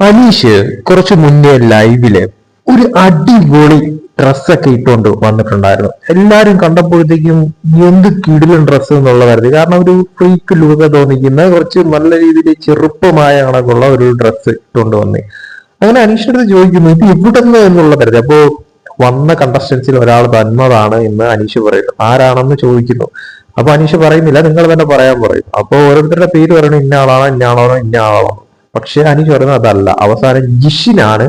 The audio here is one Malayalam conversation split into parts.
അനീഷ് കുറച്ച് മുന്നേ ലൈവിൽ ഒരു അടിപൊളി ഡ്രസ്സൊക്കെ ഇട്ടുകൊണ്ട് വന്നിട്ടുണ്ടായിരുന്നു. എല്ലാരും കണ്ടപ്പോഴത്തേക്കും എന്ത് കിടിലൻ ഡ്രസ്സ് എന്നുള്ള കാര്യത്തിൽ കാരണം ഒരു ഫ്രീക്ക് ലുക തോന്നിക്കുന്ന കുറച്ച് നല്ല രീതിയിൽ ചെറുപ്പമായ കണക്കുള്ള ഒരു ഡ്രസ്സ് ഇട്ടുകൊണ്ട് വന്നേ. അങ്ങനെ അനീഷിന്റെ അടുത്ത് ചോദിക്കുന്നു ഇത് ഇവിടുന്ന് എന്നുള്ള കരുതി അപ്പോ വന്ന കണ്ടസ്റ്റൻസിൽ ഒരാൾ തന്നതാണ് എന്ന് അനീഷ് പറയുന്നു. ആരാണെന്ന് ചോദിക്കുന്നു. അപ്പൊ അനീഷ് പറയുന്നില്ല നിങ്ങൾ തന്നെ പറയാൻ പറയും. അപ്പൊ ഓരോരുത്തരുടെ പേര് പറയണം ഇന്ന ആളാണോ ഇന്ന ആളാണോ ഇന്ന ആളാണോ? പക്ഷെ അനീഷ് പറയുന്നത് അതല്ല. അവസാനം ജിഷിനാണ്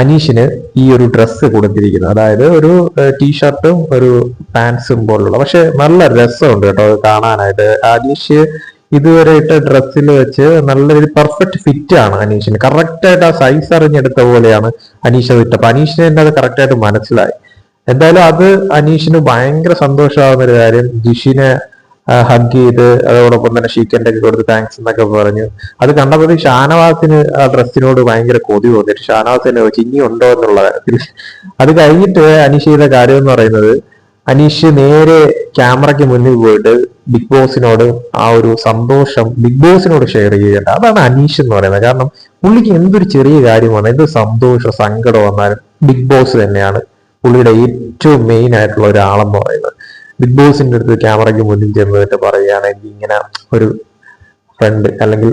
അനീഷിന് ഈ ഒരു ഡ്രസ്സ് കൊടുത്തിരിക്കുന്നത്. അതായത് ഒരു ടീഷർട്ടും ഒരു പാൻസും പോലുള്ള. പക്ഷെ നല്ല രസമുണ്ട് കേട്ടോ കാണാനായിട്ട്. അനീഷ് ഇതുവരെ ഇട്ട ഡ്രസ്സിൽ വെച്ച് നല്ലൊരു പെർഫെക്റ്റ് ഫിറ്റ് ആണ് അനീഷിന്. കറക്റ്റായിട്ട് ആ സൈസ് അറിഞ്ഞെടുത്ത പോലെയാണ് അനീഷ് അത് ഇട്ടപ്പോ അനീഷിന് തന്നെ അത് കറക്റ്റായിട്ട് മനസ്സിലായി. എന്തായാലും അത് അനീഷിന് ഭയങ്കര സന്തോഷമാകുന്ന ഒരു കാര്യം ജിഷിനെ ഹഗ് ചെയ്ത് അതോടൊപ്പം തന്നെ ഷീക്കന്റെ ഒക്കെ കൊടുത്ത് താങ്ക്സ് എന്നൊക്കെ പറഞ്ഞു. അത് കണ്ടപ്പോൾ ഷാനവാസിന് ആ ഡ്രസ്സിനോട് ഭയങ്കര കൊതി തോന്നിയിട്ട് ഷാനവാസ് തന്നെ ഇനി ഉണ്ടോ എന്നുള്ള കാര്യത്തിൽ? അത് കഴിഞ്ഞിട്ട് അനീഷ് ചെയ്ത കാര്യം എന്ന് പറയുന്നത് അനീഷ് നേരെ ക്യാമറയ്ക്ക് മുന്നിൽ പോയിട്ട് ബിഗ് ബോസിനോട് ആ ഒരു സന്തോഷം ബിഗ് ബോസിനോട് ഷെയർ ചെയ്യേണ്ട അതാണ് അനീഷ് എന്ന് പറയുന്നത്. കാരണം പുള്ളിക്ക് എന്തൊരു ചെറിയ കാര്യമാണ് എന്ത് സന്തോഷം സങ്കടം വന്നാലും ബിഗ് ബോസ് തന്നെയാണ് പുള്ളിയുടെ ഏറ്റവും മെയിൻ ആയിട്ടുള്ള ഒരാളെന്ന് പറയുന്നത്. ബിഗ് ബോസിന്റെ അടുത്ത് ക്യാമറയ്ക്ക് മുന്നിൽ ചെന്നിട്ട് പറയുകയാണ് എനിക്ക് ഇങ്ങനെ ഒരു ഫ്രണ്ട് അല്ലെങ്കിൽ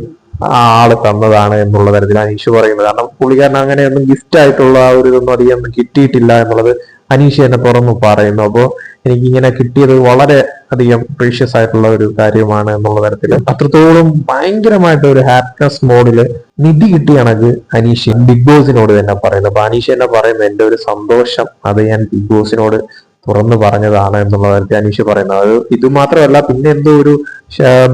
ആൾ തന്നതാണ് എന്നുള്ള തരത്തിൽ അനീഷ് പറയുന്നത്. കാരണം പുള്ളിക്കാരൻ അങ്ങനെയൊന്നും ഗിഫ്റ്റ് ആയിട്ടുള്ള ആ ഒരു ഇതൊന്നും അധികം കിട്ടിയിട്ടില്ല എന്നുള്ളത് അനീഷ് എന്നെ തുറന്നു പറയുന്നു. അപ്പോൾ എനിക്ക് ഇങ്ങനെ കിട്ടിയത് വളരെ അധികം പ്രീഷ്യസ് ആയിട്ടുള്ള ഒരു കാര്യമാണ് എന്നുള്ള തരത്തിൽ അത്രത്തോളം ഭയങ്കരമായിട്ട് ഒരു ഹാപ്പിനെസ് മോഡിൽ നിധി കിട്ടിയ കണക്ക് അനീഷ് ബിഗ് ബോസിനോട് തന്നെ പറയുന്നത് അപ്പൊ അനീഷ് തന്നെ പറയുന്നത് എന്റെ ഒരു സന്തോഷം. അത് ഞാൻ ബിഗ് ബോസിനോട് തുറന്നു പറഞ്ഞതാണ് എന്നുള്ളതായിരിക്കും അനീഷ് പറയുന്നത്. അത് ഇത് മാത്രമല്ല പിന്നെ എന്തോ ഒരു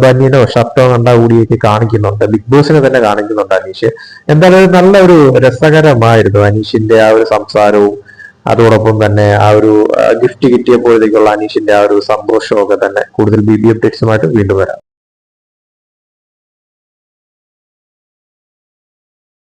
ബനിയനോ ഷർട്ടോ കണ്ട കൂടിയൊക്കെ കാണിക്കുന്നുണ്ട്. ബിഗ് ബോസിനെ തന്നെ കാണിക്കുന്നുണ്ട് അനീഷ്. എന്തായാലും നല്ല ഒരു രസകരമായിരുന്നു അനീഷിന്റെ ആ ഒരു സംസാരവും അതോടൊപ്പം തന്നെ ആ ഒരു ഗിഫ്റ്റ് കിട്ടിയപ്പോഴത്തേക്കുള്ള അനീഷിന്റെ ആ ഒരു സന്തോഷമൊക്കെ തന്നെ കൂടുതൽ ബി ബി അപ്ഡേറ്റ്സുമായിട്ട് വീണ്ടും വരാം.